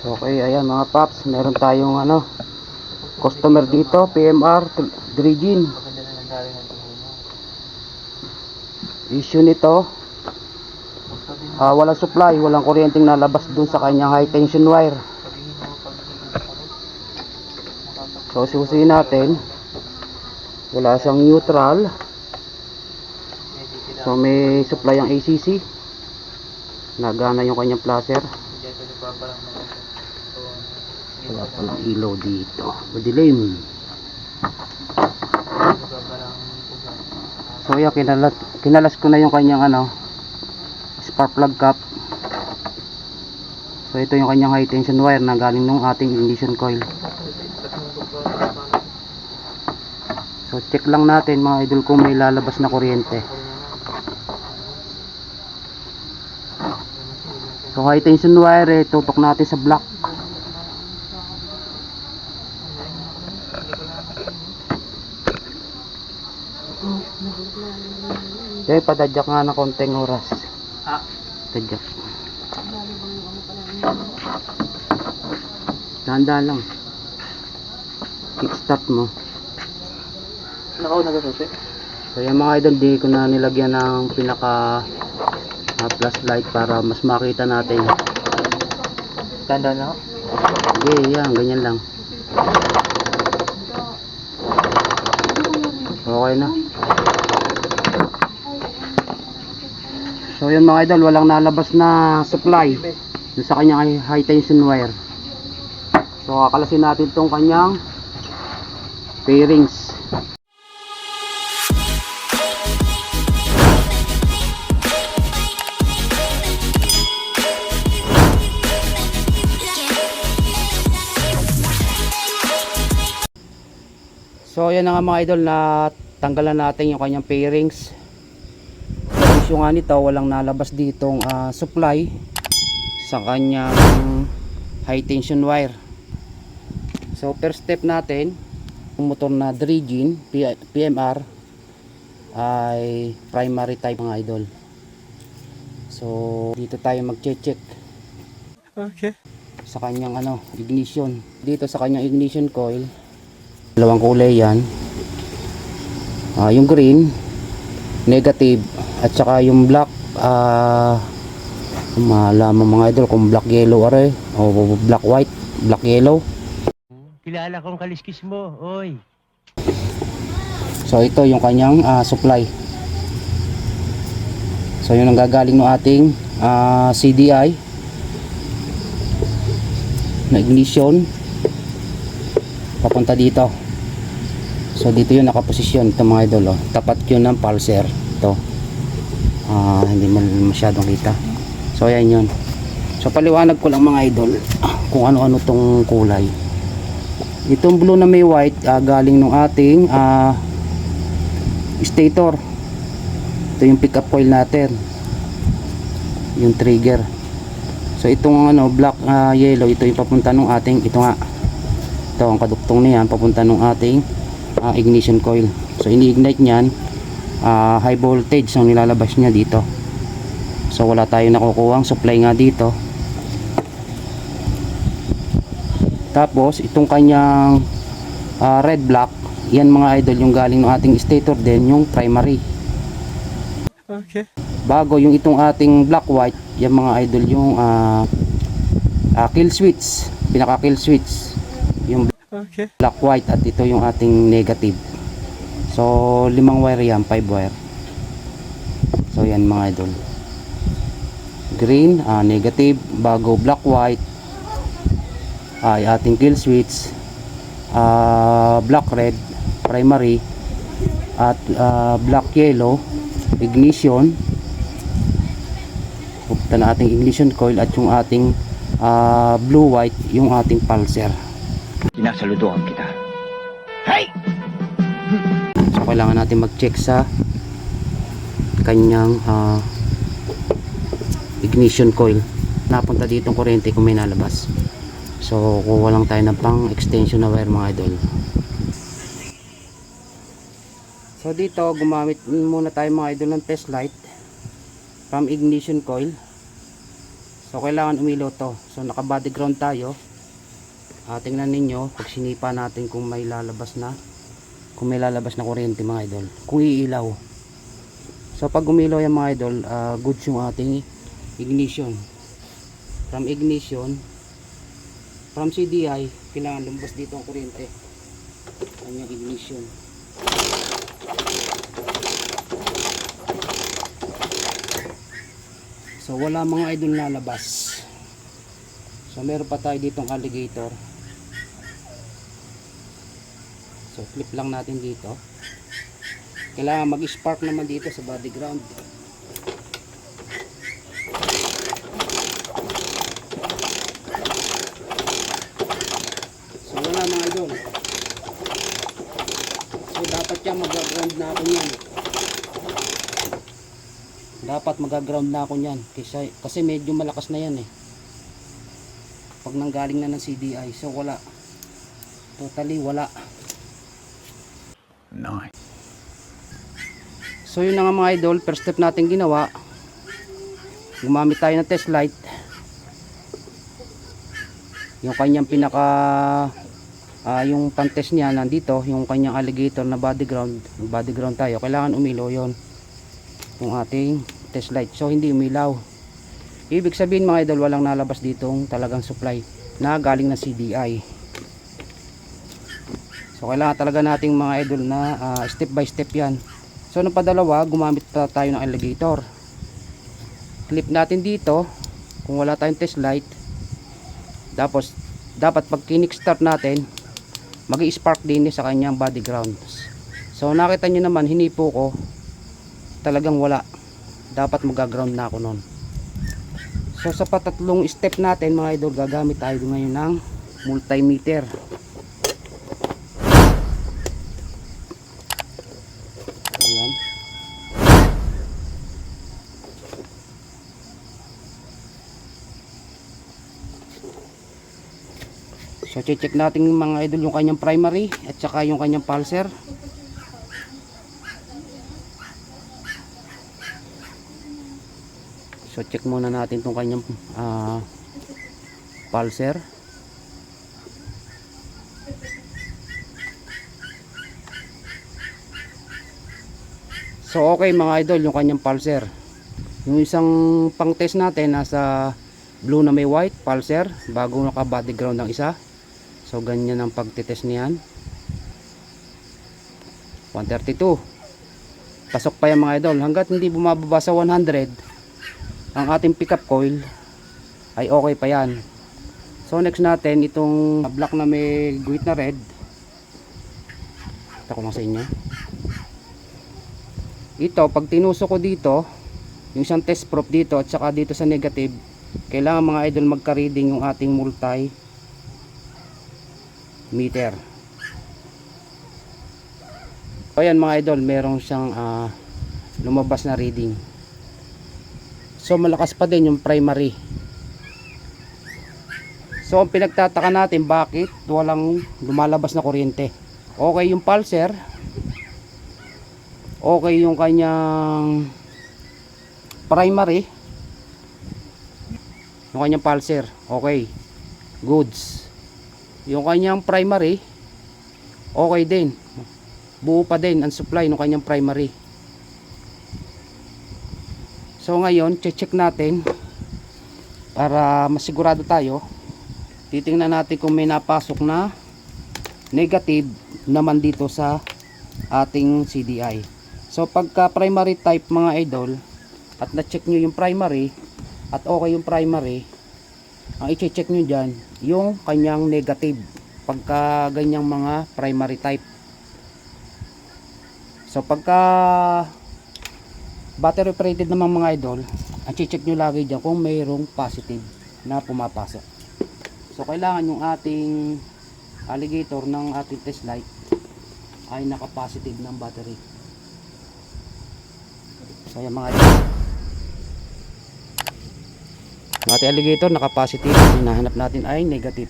Okay, ayan mga paps, meron tayong ano, customer dito, PMR, mo. Issue nito, ah, walang supply, walang kuryenteng nalabas dun sa kanyang high tension wire. So, susihin natin, wala siyang neutral. So, may supply ang ACC. Nagana yung kanyang placer. Diyan ko nagpaparang mga ito. So, Wala palang ilaw dito. Madilim. So, ayan, kinalas, kinalas ko na yung kanyang ano, spark plug cap. So, ito yung kanyang high tension wire na galing nung ating ignition coil. So, check lang natin mga idol kung may lalabas na kuryente. So, high tension wire, eh, tutok natin sa block. Okay, padadyak nga ng konting oras. Ah, Tadyak. Dahan-dahan lang. Kickstart mo. nakaw nagasusi. So yung mga idol, di ko na nilagyan ng pinaka ah, flashlight para mas makita natin. Tanda na ako. Sige, yan, ganyan lang. Okay na. So yun mga idol, walang nalabas na supply dun sa kanyang high tension wire. So kakalasin natin tong kanyang pairings. So yan na nga mga idol na tanggalan natin yung kanyang pairings. Issue nga nito walang nalabas ditong ah, supply sa kanyang high tension wire. So first step natin yung motor na Drigin P- PMR ay primary type mga idol. So dito tayo magche-check Okay. sa kanyang ano ignition. Dito sa kanyang ignition coil dalawang kulay yan Ah, yung green negative at saka yung black ah malaman mga idol kung black yellow are o black white black yellow. Kilala kong kaliskis mo, oy. so ito yung kanyang ah, supply. So yun ang gagaling ng ating ah, CDI na ignition. Papunta dito. So dito yun nakaposisyon ito mga idol oh. tapat yun ng pulser ito Ah, hindi mo masyadong kita. So ayan yun. So paliwanag ko lang mga idol kung ano-ano tong kulay. Itong blue na may white ah, galing ng ating ah, stator. Ito yung pickup coil natin. Yung trigger. So itong ano black ah, yellow ito yung papunta ng ating ito nga. Ito ang kaduktong niyan papunta ng ating ah, ignition coil. So ini-ignite niyan ah, high voltage ang nilalabas niya dito. So wala tayong nakukuha supply nga dito. Tapos itong kanyang ah, red black yan mga idol yung galing ng ating stator din yung primary. Okay. bago yung itong ating black white yung mga idol yung ah, ah, kill switch pinaka kill switch. Yung Okay. black white at ito yung ating negative so limang wire yan 5 wire. So yan mga idol. Green ah, negative. Bago black white. Ay ating kill switch. Ah, black red primary. At ah, black yellow ignition. Pupunta na ating ignition coil at yung ating ah, blue white yung ating pulser. Sinasaludohan kita. So kailangan natin mag-check sa kanyang ah, ignition coil. Napunta dito ang kuryente kung may nalabas. So kuha lang tayo ng pang extension na wire mga idol. So dito gumamit muna tayo mga idol ng test light from ignition coil. So kailangan umilaw to. So naka body ground tayo. Ah, tingnan ninyo pag sinipa natin kung may lalabas na kung may lalabas na kuryente mga idol. Kung iilaw. So pag umilaw yan mga idol, ah, goods yung ating ignition. From ignition, from CDI, kailangan lumabas dito ang kuryente. Kanyang ignition. So wala mga idol lalabas. So meron pa tayo ditong alligator. So flip lang natin dito. Kailangan mag-spark naman dito sa body ground. So wala mga idol. So dapat yan mag-ground na ako niyan. Dapat mag-ground na ako niyan kasi, kasi medyo malakas na yan eh. Pag nanggaling na ng CDI. So wala. Totally wala. Nice. So yun na nga mga idol, first step natin ginawa. Gumamit tayo ng test light. Yung kanyang pinaka ah, yung pantest niya nandito, yung kanyang alligator na body ground, body ground tayo. Kailangan umilaw 'yon. Yung ating test light. So hindi umilaw. Ibig sabihin mga idol, walang nalabas ditong talagang supply na galing na CDI. So kailangan talaga nating mga idol na ah, step by step 'yan. So nung padalawa, gumamit pa tayo ng alligator. Clip natin dito kung wala tayong test light. Tapos dapat pag kinik-start natin, magi-spark din sa kanyang body grounds. So nakita nyo naman, hinipo ko. Talagang wala. Dapat mag-ground na ako nun. So sa patatlong step natin mga idol, gagamit tayo ngayon ng multimeter. So check natin mga idol yung kanyang primary at saka yung kanyang pulser. So check muna natin tong kanyang ah, pulser. So okay mga idol yung kanyang pulser. Yung isang pang test natin nasa blue na may white pulser bago naka body ground ang isa. So ganyan ang pagtitest niyan. 132. Pasok pa yan mga idol hanggat hindi bumababa sa 100 ang ating pickup coil ay okay pa yan. So next natin itong black na may guhit na red. Ito ko lang sa inyo ito pag tinusok ko dito yung isang test prop dito at saka dito sa negative kailangan mga idol magka reading yung ating multi meter. So ayan mga idol merong siyang ah, lumabas na reading. So malakas pa din yung primary. So ang pinagtataka natin bakit walang lumalabas na kuryente? Okay yung pulser. Okay yung kanyang primary. Yung kanyang pulser. Okay. Goods yung kanyang primary okay din. Buo pa din ang supply ng kanyang primary. So ngayon check natin para masigurado tayo. Titingnan natin kung may napasok na negative naman dito sa ating CDI So pagka primary type mga idol at na-check nyo yung primary at okay yung primary ang i-check nyo dyan yung kanyang negative pagka ganyang mga primary type. So pagka battery operated naman mga idol ang check nyo lagi dyan kung mayroong positive na pumapasok. So kailangan yung ating alligator ng ating test light ay naka positive ng battery. So yan mga idol. Ating alligator naka-positive, ang hinahanap natin ay negative.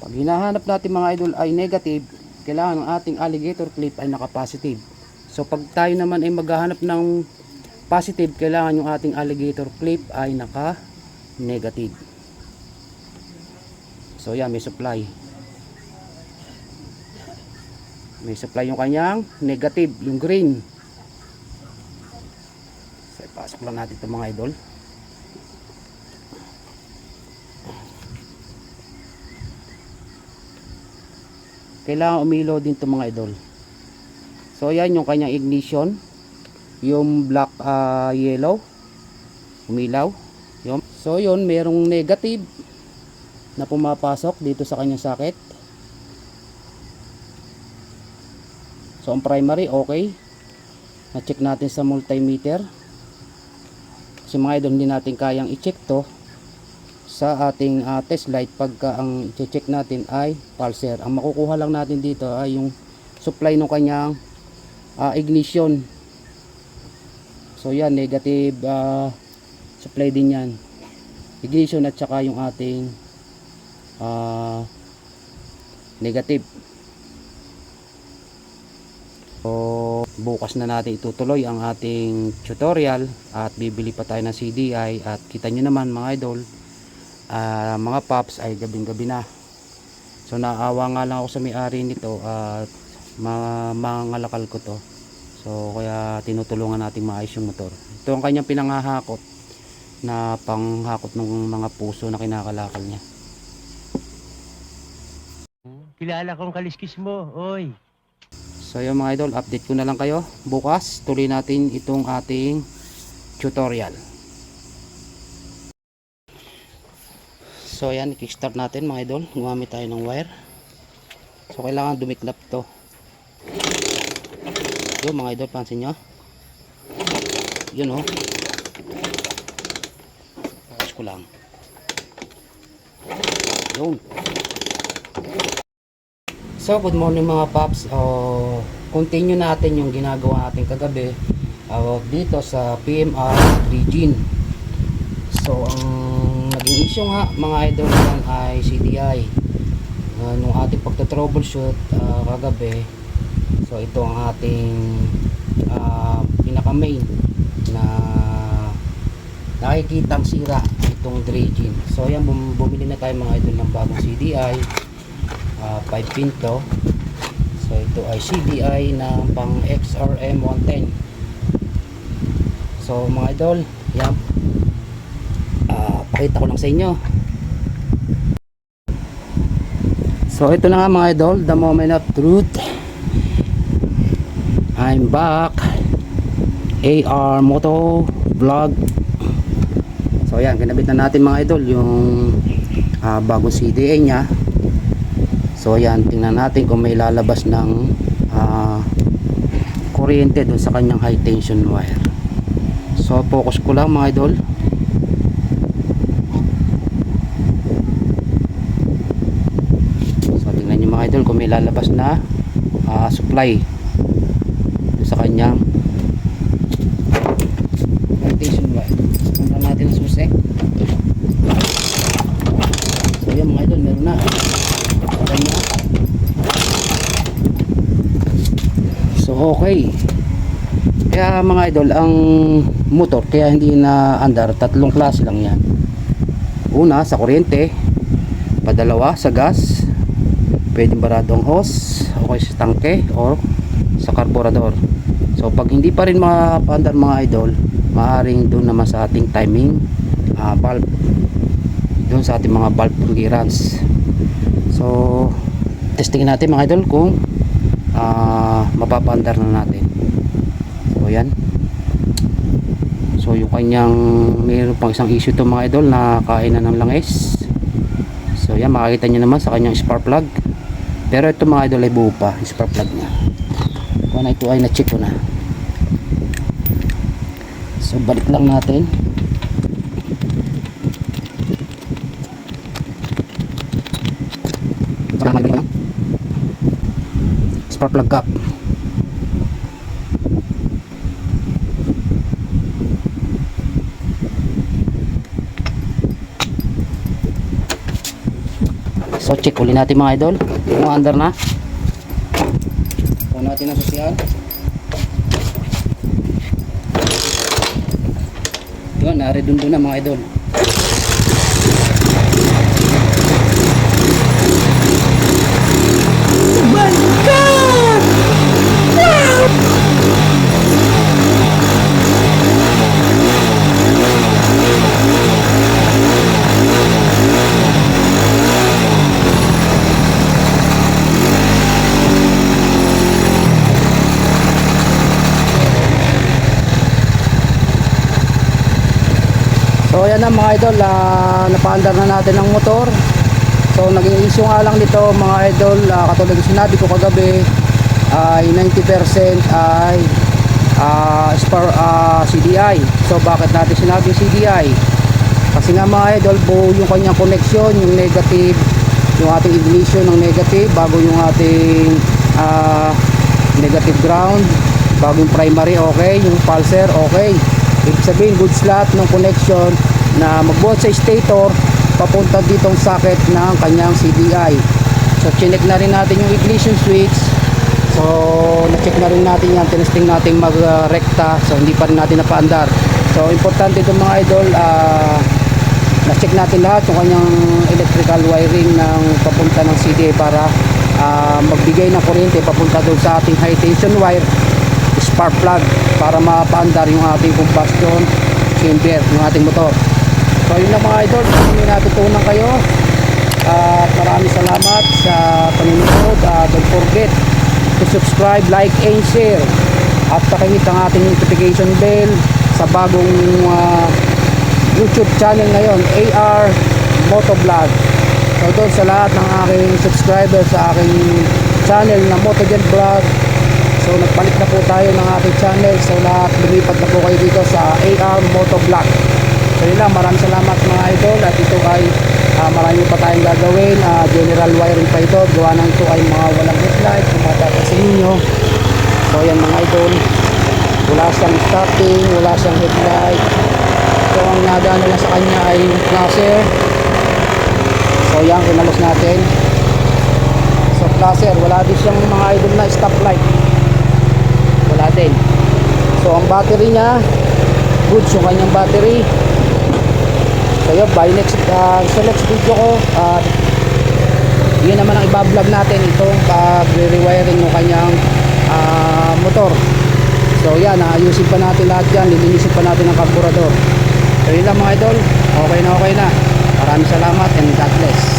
Pag hinahanap natin mga idol ay negative, kailangan ang ating alligator clip ay naka-positive. So pag tayo naman ay maghahanap ng positive, kailangan yung ating alligator clip ay naka negative so yan may supply. May supply yung kanyang negative yung green. So ipasok lang natin ito mga idol kailangan umilaw din ito mga idol. So yan yung kanyang ignition. Yung black ah, yellow. Umilaw. Yun. so yun merong negative na pumapasok dito sa kanyang socket. So ang primary okay. Na check natin sa multimeter. Kasi mga idol hindi natin kayang i-check to sa ating ah, test light pagka ang i-check natin ay pulser. Ang makukuha lang natin dito ay yung supply ng kanyang ah, ignition. So yan negative ah, supply din yan. Ignition at saka yung ating ah, negative. So bukas na natin itutuloy ang ating tutorial at bibili pa tayo ng CDI at kita nyo naman mga idol ah, mga pops ay gabing gabi na. So naawa nga lang ako sa may-ari nito at mga mangalakal ko to. So kaya tinutulungan natin maayos yung motor. Ito ang kanyang pinangahakot na panghakot ng mga puso na kinakalakal niya. Kilala kong kaliskis mo, oy. so yun mga idol update ko na lang kayo. Bukas tuloy natin itong ating tutorial so yan kickstart natin mga idol. Gumamit tayo ng wire. So kailangan dumiklap to. Yun mga idol pansin nyo. Yun oh. Focus ko lang. Yun. So, good morning mga paps. Oh, continue natin yung ginagawa natin kagabi uh, dito sa PMR Regine. So, ang naging issue nga mga idol yan ay CDI. Uh, nung ating pagta-troubleshoot uh, kagabi, so ito ang ating uh, pinaka-main na nakikitang sira itong Regine. So, yan bum- bumili na tayo mga idol ng bagong CDI ah, 5 pinto so ito ay CDI na pang XRM 110 so mga idol yan Ah, pakita ko lang sa inyo. So ito na nga mga idol. The moment of truth. I'm back. AR Moto Vlog. So yan kinabit na natin mga idol yung ah, bagong CDA nya So ayan, tingnan natin kung may lalabas ng ah, kuryente doon sa kanyang high tension wire. So focus ko lang mga idol. So tingnan niyo mga idol kung may lalabas na ah, supply sa kanyang tension wire. Punta natin ang susi. So yan mga idol, meron na. So okay. Kaya mga idol, ang motor kaya hindi na andar, tatlong klase lang yan. Una sa kuryente, padalawa sa gas, pwedeng barado ang hose, o kaya sa tangke, or sa carburetor. So pag hindi pa rin mapaandar mga idol, maaring doon naman sa ating timing ah, valve. Doon sa ating mga valve clearance. So, testing natin mga idol kung ah mapapaandar na natin. So, yan. So, yung kanyang mayroon pang isang issue to mga idol na kain na ng langis. So, yan. Makikita nyo naman sa kanyang spark plug. Pero ito mga idol ay buo pa. Spark plug niya. Kung na ito ay na-check ko na. So, balik lang natin. Ng spark plug cap. So check uli natin mga idol kung under na. Kuha natin ang susian. Yun, naredundo na mga idol. Idol, ah, napaandar na natin ang motor. So naging issue nga lang nito mga idol, ah, katulad ng sinabi ko kagabi, ay 90% ay ah, spar, ah, CDI. So bakit natin sinabi CDI? Kasi nga mga idol, buo yung kanyang connection, yung negative, yung ating ignition ng negative, bago yung ating ah, negative ground, bago yung primary okay, yung pulser okay. Ibig sabihin, good slot ng connection na magbuhat sa stator, papunta ditong socket ng kanyang CDI. So, chinek na rin natin yung ignition switch. So, na-check na rin natin yan. Tinesting natin mag-recta. So, hindi pa rin natin napaandar. So, importante itong mga idol, ah, na-check natin lahat yung kanyang electrical wiring ng papunta ng CDA para ah, magbigay ng kuryente papunta doon sa ating high tension wire spark plug para mapaandar yung ating combustion chamber ng ating motor so yun lang mga idol may natutunan kayo at maraming salamat sa panunood at don't forget to subscribe, like, and share at pakingit ang ating notification bell sa bagong ah, YouTube channel ngayon, AR Motovlog. So doon sa lahat ng aking subscribers sa aking channel na Motogen Vlog. So nagpalit na po tayo ng aking channel. So lahat lumipat na po kayo dito sa AR Motovlog. So yun lang, maraming salamat mga idol at ito ay ah, marami pa tayong gagawin. Ah, general wiring pa ito. Gawa ng ito ay mga walang headlight. Kung matapasin ninyo. So yan mga idol. Wala siyang starting, wala siyang headlight. So ang nadaan na lang sa kanya ay flasher. So yan, kinalos natin. So flasher, wala din siyang mga idol na stoplight. Wala din. So ang battery niya, good yung kanyang battery. So yun, by next, uh, sa next video ko, uh, yun naman ang ibablog natin itong pag-rewiring ng kanyang ah, motor. So yan, ayusin pa natin lahat yan, lilinisin pa natin ang karburador. So yun lang mga idol, okay na okay na. Maraming salamat and God bless.